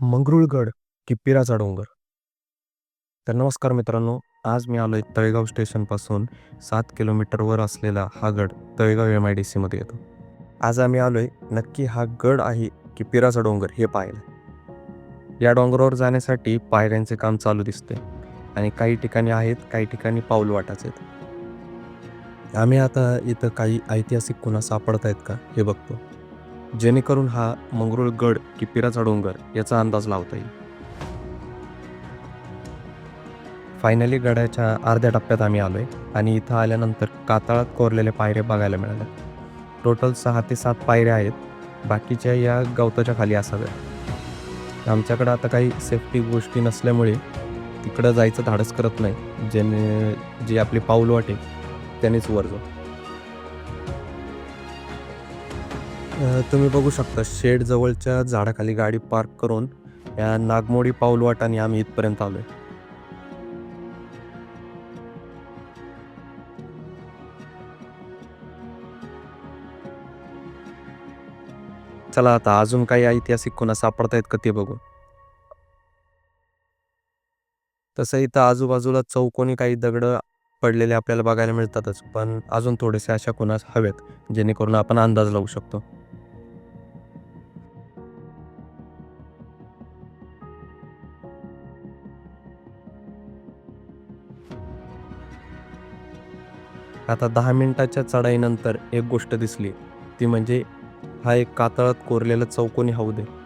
मंगरुळगड की पिराचा डोंगर तर नमस्कार मित्रांनो आज मी आलो आहे तळेगाव स्टेशनपासून सात किलोमीटरवर असलेला हा गड तळेगाव एम आय डी सीमध्ये येतो. आज आम्ही आलो आहे नक्की हा गड आहे की पिराचा डोंगर हे पाहायला. या डोंगरावर जाण्यासाठी पायऱ्यांचे काम चालू दिसते आणि काही ठिकाणी आहेत काही ठिकाणी पाऊल वाटाचे आहेत. आम्ही आता इथं काही ऐतिहासिक खुणा सापडत आहेत का हे बघतो. जेणेकरून हा मंगरुळ गड की पिराचा डोंगर याचा अंदाज लावता येईल. फायनली गडाच्या अर्ध्या टप्प्यात आम्ही आलोय आणि इथं आल्यानंतर कातळात कोरलेले पायऱ्या बघायला मिळाल्या टोटल सहा ते सात पायऱ्या आहेत. बाकीच्या या गवताच्या खाली असाव्या आमच्याकडं आता काही सेफ्टी गोष्टी नसल्यामुळे तिकडं जायचं धाडस करत नाही. ज्याने जी आपली पाऊल वाटेल त्यानेच वर जाऊ. तुम्ही बघू शकता शेड जवळच्या झाडाखाली गाडी पार्क करून या नागमोडी पाऊलवाटाने आम्ही इथपर्यंत आलोय. चला आता अजून काही ऐतिहासिक कोणा सापडतायत का ते बघू तसं इथं आजूबाजूला चौकोनी काही दगड पडलेले आपल्याला बघायला मिळतातच पण अजून थोडेसे अशा खुणा हव्यात जेणेकरून आपण अंदाज लावू शकतो. आता दहा मिनिटाच्या चढाईनंतर एक गोष्ट दिसली. ती म्हणजे हा एक कातळात कोरलेला चौकोनी हौद आहे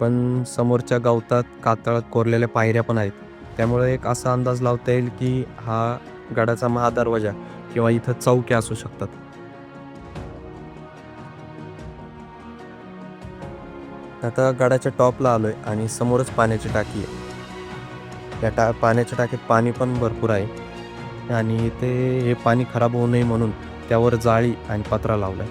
पण समोरच्या गावतात कातळात कोरलेल्या पायऱ्या पण आहेत. त्यामुळे एक असा अंदाज लावता येईल की हा गडाचा महादरवाजा किंवा इथं चौक्या असू शकतात. आता गडाच्या टॉपला आलोय आणि समोरच पाण्याची टाकी आहे. या टा पाण्याच्या टाकीत पाणी पण भरपूर आहे. आणि ते हे पाणी खराब होऊ नये म्हणून त्यावर जाळी आणि पत्रा लावलाय.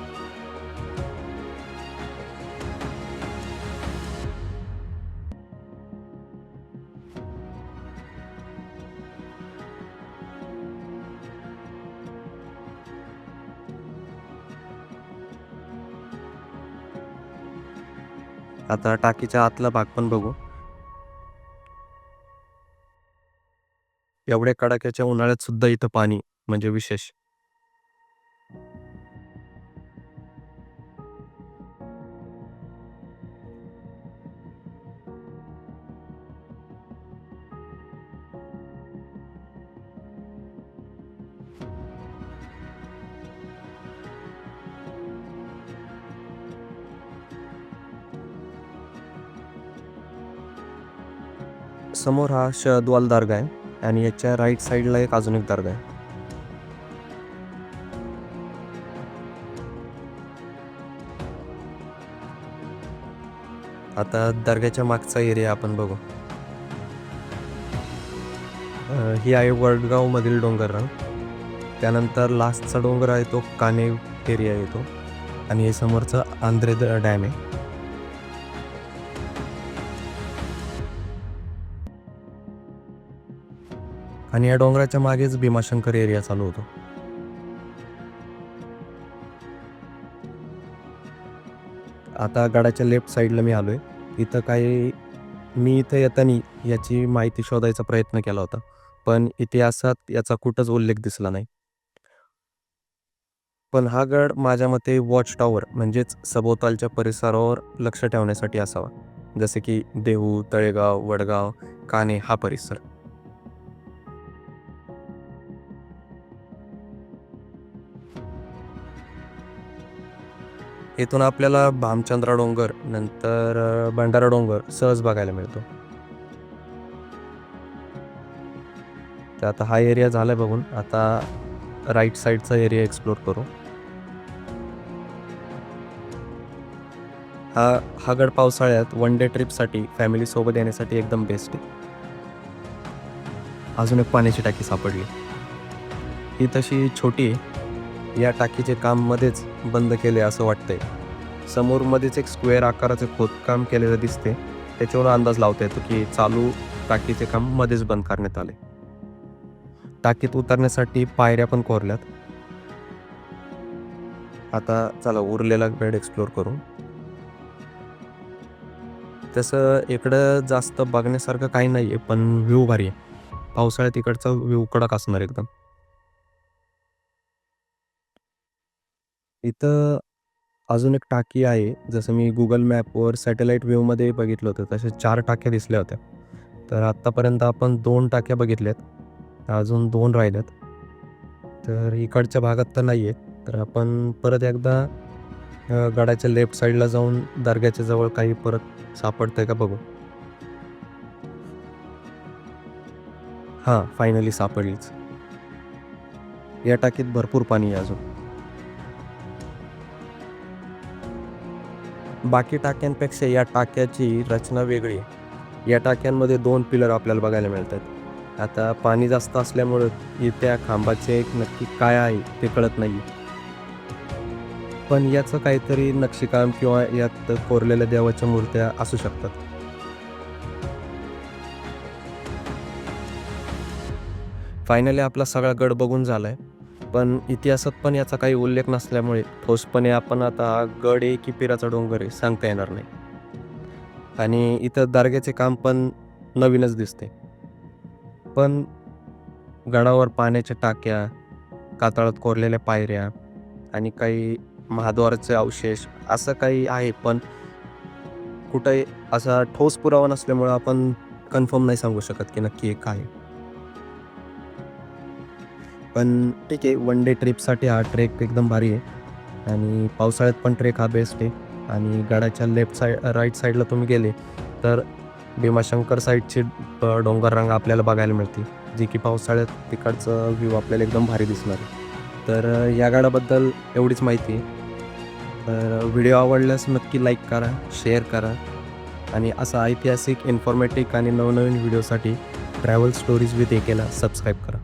आता टाकीच्या आतला भाग पण बघू. एवढ्या कडाक्याच्या उन्हाळ्यात सुद्धा इथं पाणी म्हणजे विशेष. समोर हा शहद्वाल दर्गा आहे आणि याच्या राईट साईडला एक अजून एक दर्गा आहे. आता दर्ग्याच्या मागचा एरिया आपण बघू. ही आहे वडगाव मधील डोंगर. त्यानंतर लास्टचा डोंगर आहे तो काने एरिया येतो. आणि हे समोरचं आंध्रे डॅम आहे. आणि या डोंगराच्या मागेच भीमाशंकर एरिया चालू होतो. आता गडाच्या लेफ्ट साईडला मी आलोय. इथं काही मी इथं येताना याची माहिती शोधायचा प्रयत्न केला होता पण इतिहासात याचा कुठंच उल्लेख दिसला नाही. पण हा गड माझ्या मते वॉच टॉवर म्हणजेच सभोवतालच्या परिसरावर लक्ष ठेवण्यासाठी असावा. जसे की देहू तळेगाव वडगाव काने हा परिसर. इथून आपल्याला भामचंद्रा डोंगर नंतर भंडारा डोंगर सहज बघायला मिळतो. तर आता हा एरिया झालाय बघून आता राईट साईडचा एरिया एक्सप्लोर करू. हा हा गड पावसाळ्यात वन डे ट्रिपसाठी फॅमिलीसोबत येण्यासाठी एकदम बेस्ट आहे. अजून एक पाण्याची टाकी सापडली. ही तशी छोटी आहे. या टाकीचे काम मध्येच बंद केले असं वाटतंय. समोर मध्येच एक स्क्वेअर आकाराचे खोदकाम केलेलं दिसते त्याच्यावर अंदाज लावता येतो की चालू टाकीचे काम मध्येच बंद करण्यात आले. टाकीत उतरण्यासाठी पायऱ्या पण कोरल्यात. आता चला उरलेला बेड एक्सप्लोर करू. तसं इकडं जास्त बघण्यासारखं काही नाही आहे पण व्ह्यू भारी आहे. पावसाळ्यात इकडचा व्ह्यू कडक असणार एकदम. इथं अजून एक टाकी आहे. जसं मी गुगल मॅपवर सॅटेलाईट व्ह्यूमध्ये बघितलं होतं तसे चार टाक्या दिसल्या होत्या. तर आत्तापर्यंत आपण दोन टाक्या बघितल्यात. अजून दोन राहिल्यात. तर इकडच्या भागात तर नाही आहे तर आपण परत एकदा गडाच्या लेफ्ट साईडला जाऊन दर्ग्याच्या जवळ काही परत सापडतंय का बघू. हां फायनली सापडलीच. या टाकीत भरपूर पाणी आहे अजून. बाकी टाक्यांपेक्षा या टाक्याची रचना वेगळी आहे. या टाक्यांमध्ये दोन पिलर आपल्याला बघायला मिळतात. आता पाणी जास्त असल्यामुळं त्या खांबाचे एक नक्की काय आहे ते कळत नाही पण याचं काहीतरी नक्षीकाम किंवा यात कोरलेल्या देवाच्या मूर्त्या असू शकतात. फायनली आपला सगळा गड बघून झाला आहे पण इतिहासात पण याचा काही उल्लेख नसल्यामुळे ठोसपणे आपण आता हा गड आहे की पिराचा डोंगर आहे सांगता येणार नाही आणि इथं दारग्याचे काम पण नवीनच दिसते पण गडावर पाण्याच्या टाक्या कातळात कोरलेल्या पायऱ्या आणि काही महाद्वाराचे अवशेष असं काही आहे पण कुठे असा ठोस पुरावा नसल्यामुळं आपण कन्फर्म नाही सांगू शकत की नक्की एक काय आहे. पण ठीक आहे वन डे ट्रिपसाठी हा ट्रेक एकदम भारी आहे. आणि पावसाळ्यात पण ट्रेक हा बेस्ट आहे. आणि गडाच्या लेफ्ट साईड राईट साईडला तुम्ही गेले तर भीमाशंकर साईडची डोंगर रांग आपल्याला बघायला मिळते जी की पावसाळ्यात तिकडचं व्ह्यू आपल्याला एकदम भारी दिसणार आहे. तर या गाडाबद्दल एवढीच माहिती आहे. तर व्हिडिओ आवडल्यास नक्की लाईक करा शेअर करा. आणि असा ऐतिहासिक इन्फॉर्मॅटिक आणि नवनवीन व्हिडिओसाठी travel stories with Ekela subscribe करा.